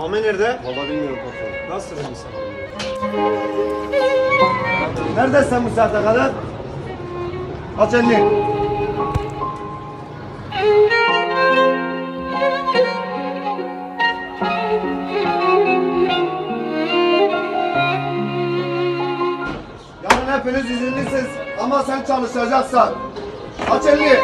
Mame nerede? Valla bilmiyorum patron. Nasıl sen? Neredesin sen bu saate kadar? Aç elini. Yarın hepiniz izinlisiniz ama sen çalışacaksın. Aç elini.